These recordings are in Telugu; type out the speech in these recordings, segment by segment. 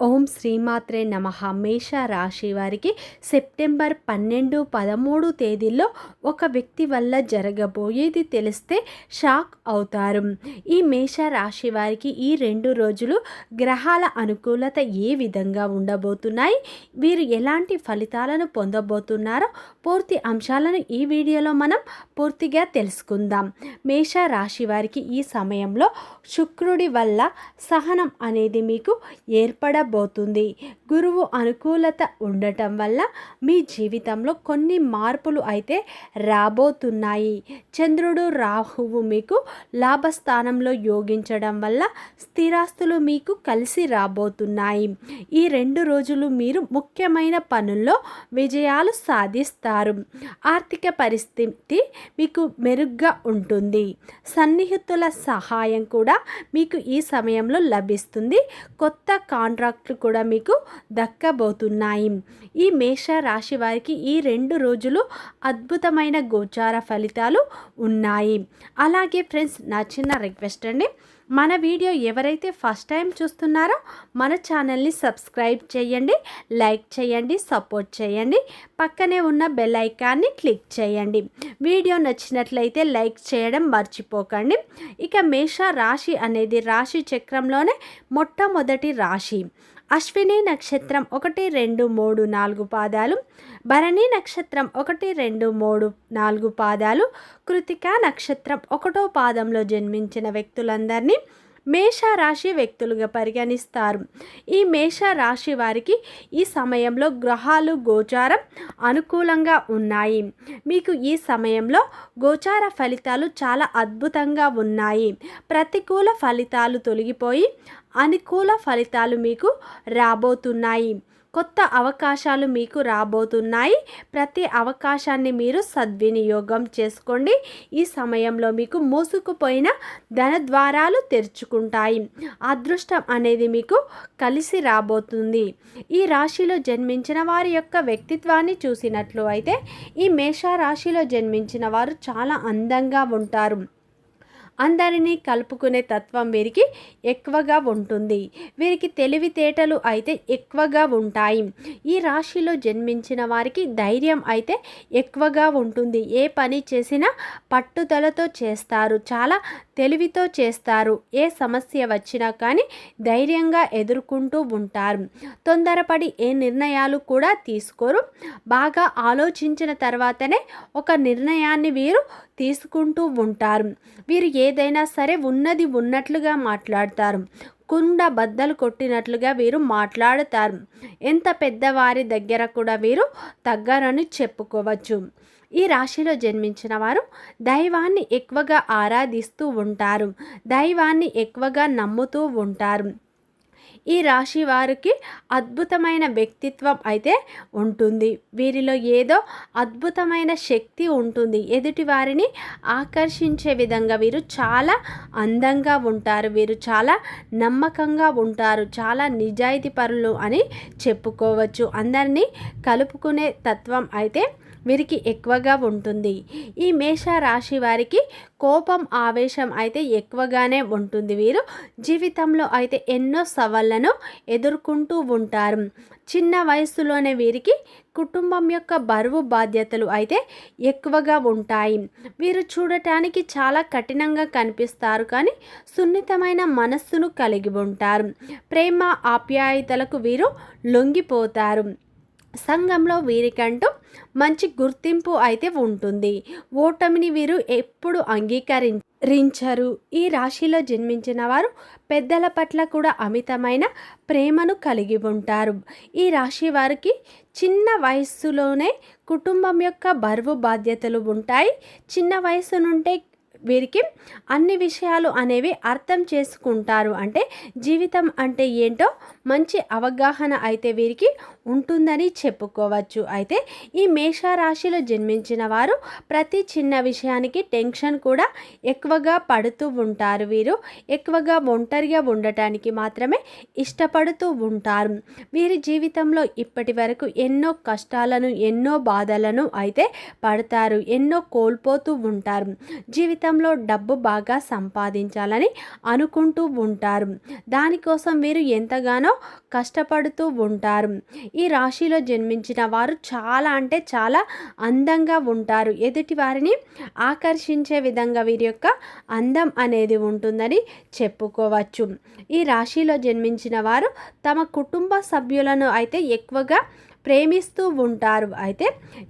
ఓం శ్రీమాత్రే నమ. మేష రాశి వారికి సెప్టెంబర్ పన్నెండు పదమూడు తేదీల్లో ఒక వ్యక్తి వల్ల జరగబోయేది తెలిస్తే షాక్ అవుతారు. ఈ మేష రాశి వారికి ఈ రెండు రోజులు గ్రహాల అనుకూలత ఏ విధంగా ఉండబోతున్నాయి? వీరు ఎలాంటి ఫలితాలను పొందబోతున్నారో పూర్తి అంశాలను ఈ వీడియోలో మనం పూర్తిగా తెలుసుకుందాం. మేష రాశి వారికి ఈ సమయంలో శుక్రుడి వల్ల సహనం అనేది మీకు ఏర్పడబోతుంది గురువు అనుకూలత ఉండటం వల్ల మీ జీవితంలో కొన్ని మార్పులు అయితే రాబోతున్నాయి. చంద్రుడు రాహువు మీకు లాభస్థానంలో యోగించడం వల్ల స్థిరాస్తులు మీకు కలిసి రాబోతున్నాయి. ఈ రెండు రోజులు మీరు ముఖ్యమైన పనుల్లో విజయాలు సాధిస్తారు. ఆర్థిక పరిస్థితి మీకు మెరుగ్గా ఉంటుంది. సన్నిహితుల సహాయం కూడా మీకు ఈ సమయంలో లభిస్తుంది. కొత్త కాంట్రాక్ట్ కాంట్రాక్ట్లు కూడా మీకు దక్కబోతున్నాయి. ఈ మేష రాశి వారికి ఈ రెండు రోజులు అద్భుతమైన గోచార ఫలితాలు ఉన్నాయి. అలాగే ఫ్రెండ్స్ నా చిన్న రిక్వెస్ట్ అండి. మన వీడియో ఎవరైతే ఫస్ట్ టైం చూస్తున్నారో మన ఛానల్ని సబ్స్క్రైబ్ చేయండి లైక్ చేయండి సపోర్ట్ చేయండి పక్కనే ఉన్న బెల్ ఐకాన్ని క్లిక్ చేయండి. వీడియో నచ్చినట్లయితే లైక్ చేయడం మర్చిపోకండి. ఇక మేష రాశి అనేది రాశి చక్రంలోనే మొట్టమొదటి రాశి. అశ్విని నక్షత్రం ఒకటి రెండు మూడు నాలుగు పాదాలు భరణి నక్షత్రం ఒకటి రెండు మూడు నాలుగు పాదాలు కృతిక నక్షత్రం ఒకటో పాదంలో జన్మించిన వ్యక్తులందరినీ మేషరాశి వ్యక్తులుగా పరిగణిస్తారు. ఈ మేష రాశి వారికి ఈ సమయంలో గ్రహాలు గోచారం అనుకూలంగా ఉన్నాయి. మీకు ఈ సమయంలో గోచార ఫలితాలు చాలా అద్భుతంగా ఉన్నాయి. ప్రతికూల ఫలితాలు తొలగిపోయి అనుకూల ఫలితాలు మీకు రాబోతున్నాయి. కొత్త అవకాశాలు మీకు రాబోతున్నాయి. ప్రతి అవకాశాన్ని మీరు సద్వినియోగం చేసుకోండి. ఈ సమయంలో మీకు మూసుకుపోయిన ధన ద్వారాలు తెరుచుకుంటాయి. అదృష్టం అనేది మీకు కలిసి రాబోతుంది. ఈ రాశిలో జన్మించిన వారి యొక్క వ్యక్తిత్వాన్ని చూసినట్లు అయితే ఈ మేష రాశిలో జన్మించిన వారు చాలా అందంగా ఉంటారు. అందరినీ కలుపుకునే తత్వం వీరికి ఎక్కువగా ఉంటుంది. వీరికి తెలివితేటలు అయితే ఎక్కువగా ఉంటాయి. ఈ రాశిలో జన్మించిన వారికి ధైర్యం అయితే ఎక్కువగా ఉంటుంది. ఏ పని చేసినా పట్టుదలతో చేస్తారు. చాలా తెలివితో చేస్తారు. ఏ సమస్య వచ్చినా కానీ ధైర్యంగా ఎదుర్కొంటూ ఉంటారు. తొందరపడి ఏ నిర్ణయాలు కూడా తీసుకోరు. బాగా ఆలోచించిన తర్వాతనే ఒక నిర్ణయాన్ని వీరు తీసుకుంటూ ఉంటారు. వీరు ఏదైనా సరే ఉన్నది ఉన్నట్లుగా మాట్లాడతారు. కుండ బద్దలు కొట్టినట్లుగా వీరు మాట్లాడతారు. ఎంత పెద్దవారి దగ్గర కూడా వీరు తగ్గరని చెప్పుకోవచ్చు. ఈ రాశిలో జన్మించిన వారు దైవాన్ని ఎక్కువగా ఆరాధిస్తూ ఉంటారు. దైవాన్ని ఎక్కువగా నమ్ముతూ ఉంటారు. ఈ రాశి వారికి అద్భుతమైన వ్యక్తిత్వం అయితే ఉంటుంది. వీరిలో ఏదో అద్భుతమైన శక్తి ఉంటుంది. ఎదుటి వారిని ఆకర్షించే విధంగా వీరు చాలా అందంగా ఉంటారు. వీరు చాలా నమ్మకంగా ఉంటారు. చాలా నిజాయితీ పరులు అని చెప్పుకోవచ్చు. అందరినీ కలుపుకునే తత్వం అయితే వీరికి ఎక్కువగా ఉంటుంది. ఈ మేష రాశి వారికి కోపం ఆవేశం అయితే ఎక్కువగానే ఉంటుంది. వీరు జీవితంలో అయితే ఎన్నో సవాళ్ళను ఎదుర్కొంటూ ఉంటారు. చిన్న వయసులోనే వీరికి కుటుంబం యొక్క బరువు బాధ్యతలు అయితే ఎక్కువగా ఉంటాయి. వీరు చూడటానికి చాలా కఠినంగా కనిపిస్తారు కానీ సున్నితమైన మనస్సును కలిగి ఉంటారు. ప్రేమ ఆప్యాయతలకు వీరు లొంగిపోతారు. సంఘంలో వీరికంటూ మంచి గుర్తింపు అయితే ఉంటుంది. ఓటమిని వీరు ఎప్పుడు అంగీకరించరు. ఈ రాశిలో జన్మించిన వారు పెద్దల పట్ల కూడా అమితమైన ప్రేమను కలిగి ఉంటారు. ఈ రాశి వారికి చిన్న వయస్సులోనే కుటుంబం యొక్క బరువు బాధ్యతలు ఉంటాయి. చిన్న వయసు నుండే వీరికి అన్ని విషయాలు అనేవి అర్థం చేసుకుంటారు. అంటే జీవితం అంటే ఏంటో మంచి అవగాహన అయితే వీరికి ఉంటుందని చెప్పుకోవచ్చు. అయితే ఈ మేషరాశిలో జన్మించిన వారు ప్రతి చిన్న విషయానికి టెన్షన్ కూడా ఎక్కువగా పడుతూ ఉంటారు. వీరు ఎక్కువగా ఒంటరిగా ఉండటానికి మాత్రమే ఇష్టపడుతూ ఉంటారు. వీరి జీవితంలో ఇప్పటి వరకు ఎన్నో కష్టాలను ఎన్నో బాధలను అయితే పడతారు ఎన్నో కోల్పోతూ ఉంటారు. జీవితంలో డబ్బు బాగా సంపాదించాలని అనుకుంటూ ఉంటారు. దానికోసం వీరు ఎంతగానో కష్టపడుతూ ఉంటారు. ఈ రాశిలో జన్మించిన వారు చాలా అంటే చాలా అందంగా ఉంటారు. ఎదుటి వారిని ఆకర్షించే విధంగా వీరి యొక్క అందం అనేది ఉంటుందని చెప్పుకోవచ్చు. ఈ రాశిలో జన్మించిన వారు తమ కుటుంబ సభ్యులను అయితే ఎక్కువగా ప్రేమిస్తూ ఉంటారు. అయితే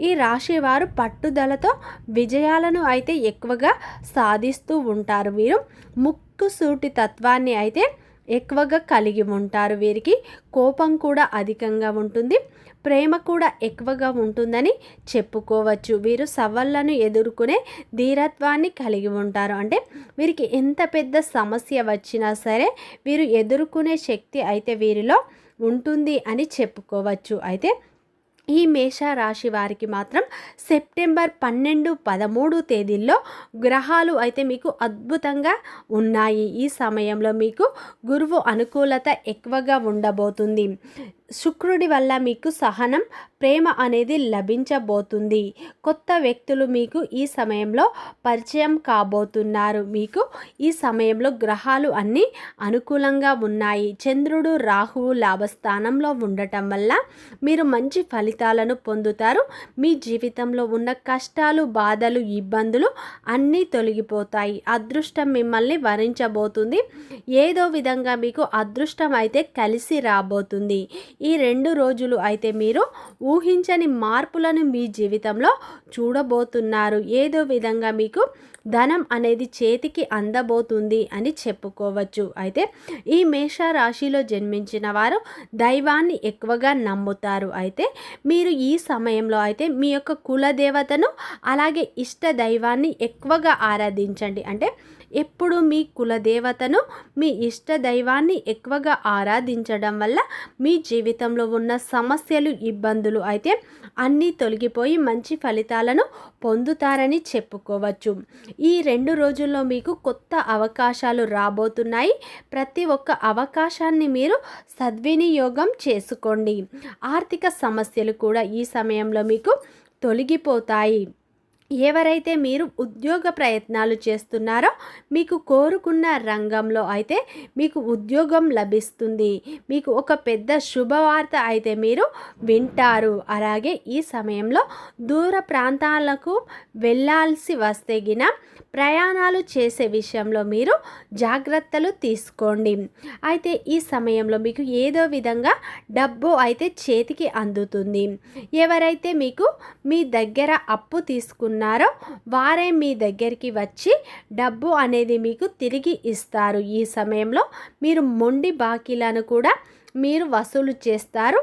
ఈ రాశి వారు పట్టుదలతో విజయాలను అయితే ఎక్కువగా సాధిస్తూ ఉంటారు. వీరు ముక్కు సూటి తత్వాన్ని అయితే ఎక్కువగా కలిగి ఉంటారు వీరికి. కోపం కూడా అధికంగా ఉంటుంది. ప్రేమ కూడా ఎక్కువగా ఉంటుందని చెప్పుకోవచ్చు. వీరు సవాళ్ళను ఎదుర్కొనే ధీరత్వాన్ని కలిగి ఉంటారు. అంటే వీరికి ఎంత పెద్ద సమస్య వచ్చినా సరే వీరు ఎదుర్కొనే శక్తి అయితే వీరిలో ఉంటుంది అని చెప్పుకోవచ్చు. అయితే ఈ మేష రాశి వారికి మాత్రం సెప్టెంబర్ పన్నెండు పదమూడు తేదీల్లో గ్రహాలు అయితే మీకు అద్భుతంగా ఉన్నాయి. ఈ సమయంలో మీకు గురువు అనుకూలత ఎక్కువగా ఉండబోతుంది. శుక్రుడి వల్ల మీకు సహనం ప్రేమ అనేది లభించబోతుంది. కొత్త వ్యక్తులు మీకు ఈ సమయంలో పరిచయం కాబోతున్నారు. మీకు ఈ సమయంలో గ్రహాలు అన్నీ అనుకూలంగా ఉన్నాయి. చంద్రుడు రాహువు లాభస్థానంలో ఉండటం వల్ల మీరు మంచి ఫలితాలను పొందుతారు. మీ జీవితంలో ఉన్న కష్టాలు బాధలు ఇబ్బందులు అన్నీ తొలగిపోతాయి. అదృష్టం మిమ్మల్ని వరించబోతుంది. ఏదో విధంగా మీకు అదృష్టం అయితే కలిసి రాబోతుంది. ఈ రెండు రోజులు అయితే మీరు ఊహించని మార్పులను మీ జీవితంలో చూడబోతున్నారు. ఏదో విధంగా మీకు ధనం అనేది చేతికి అందబోతుంది అని చెప్పుకోవచ్చు. అయితే ఈ మేష రాశిలో జన్మించిన వారు దైవాన్ని ఎక్కువగా నమ్ముతారు. అయితే మీరు ఈ సమయంలో అయితే మీ యొక్క కులదేవతను అలాగే ఇష్ట దైవాన్ని ఎక్కువగా ఆరాధించండి. అంటే ఎప్పుడు మీ కులదేవతను మీ ఇష్ట దైవాన్ని ఎక్కువగా ఆరాధించడం వల్ల మీ జీవితంలో ఉన్న సమస్యలు ఇబ్బందులు అయితే అన్నీ తొలగిపోయి మంచి ఫలితాలను పొందుతారని చెప్పుకోవచ్చు. ఈ రెండు రోజుల్లో మీకు కొత్త అవకాశాలు రాబోతున్నాయి. ప్రతి ఒక్క అవకాశాన్ని మీరు సద్వినియోగం చేసుకోండి. ఆర్థిక సమస్యలు కూడా ఈ సమయంలో మీకు తొలగిపోతాయి. ఎవరైతే మీరు ఉద్యోగ ప్రయత్నాలు చేస్తున్నారో మీకు కోరుకున్న రంగంలో అయితే మీకు ఉద్యోగం లభిస్తుంది. మీకు ఒక పెద్ద శుభవార్త అయితే మీరు వింటారు. అలాగే ఈ సమయంలో దూర ప్రాంతాలకు వెళ్ళాల్సి వస్తే గిన ప్రయాణాలు చేసే విషయంలో మీరు జాగ్రత్తలు తీసుకోండి. అయితే ఈ సమయంలో మీకు ఏదో విధంగా డబ్బు అయితే చేతికి అందుతుంది. ఎవరైతే మీకు మీ దగ్గర అప్పు ఉన్నారో వారే మీ దగ్గరికి వచ్చి డబ్బు అనేది మీకు తిరిగి ఇస్తారు. ఈ సమయంలో మీరు మొండి బాకీలను కూడా మీరు వసూలు చేస్తారు.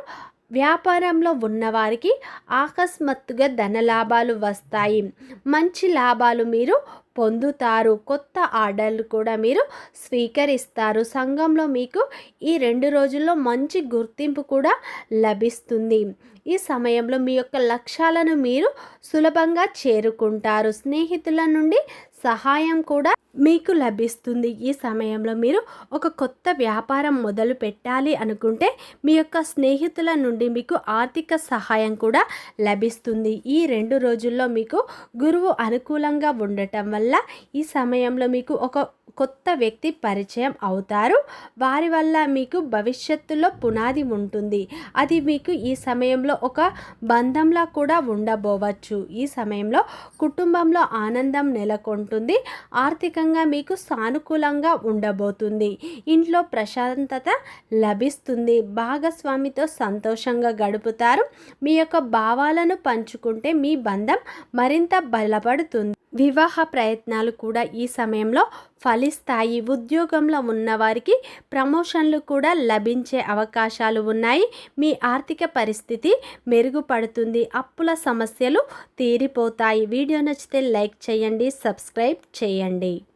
వ్యాపారంలో ఉన్నవారికి ఆకస్మాత్తుగా ధనలాభాలు వస్తాయి. మంచి లాభాలు మీరు పొందుతారు. కొత్త ఆర్డర్లు కూడా మీరు స్వీకరిస్తారు. సంఘంలో మీకు ఈ రెండు రోజుల్లో మంచి గుర్తింపు కూడా లభిస్తుంది. ఈ సమయంలో మీ యొక్క లక్ష్యాలను మీరు సులభంగా చేరుకుంటారు. స్నేహితుల నుండి సహాయం కూడా మీకు లభిస్తుంది ఈ సమయంలో. మీరు ఒక కొత్త వ్యాపారం మొదలు పెట్టాలి అనుకుంటే మీ యొక్క స్నేహితుల నుండి మీకు ఆర్థిక సహాయం కూడా లభిస్తుంది. ఈ రెండు రోజుల్లో మీకు గురువు అనుకూలంగా ఉండటం వల్ల ఈ సమయంలో మీకు ఒక కొత్త వ్యక్తి పరిచయం అవుతారు. వారి వల్ల మీకు భవిష్యత్తులో పునాది ఉంటుంది. అది మీకు ఈ సమయంలో ఒక బంధంలా కూడా ఉండబోవచ్చు. ఈ సమయంలో కుటుంబంలో ఆనందం నెలకొంటుంది. ఆర్థిక రకంగా మీకు సానుకూలంగా ఉండబోతుంది. ఇంట్లో ప్రశాంతత లభిస్తుంది. భాగస్వామితో సంతోషంగా గడుపుతారు. మీ యొక్క భావాలను పంచుకుంటే మీ బంధం మరింత బలపడుతుంది. వివాహ ప్రయత్నాలు కూడా ఈ సమయంలో ఫలిస్తాయి. ఉద్యోగంలో ఉన్నవారికి ప్రమోషన్లు కూడా లభించే అవకాశాలు ఉన్నాయి. మీ ఆర్థిక పరిస్థితి మెరుగుపడుతుంది. అప్పుల సమస్యలు తీరిపోతాయి. వీడియో నచ్చితే లైక్ చేయండి సబ్స్క్రైబ్ చేయండి.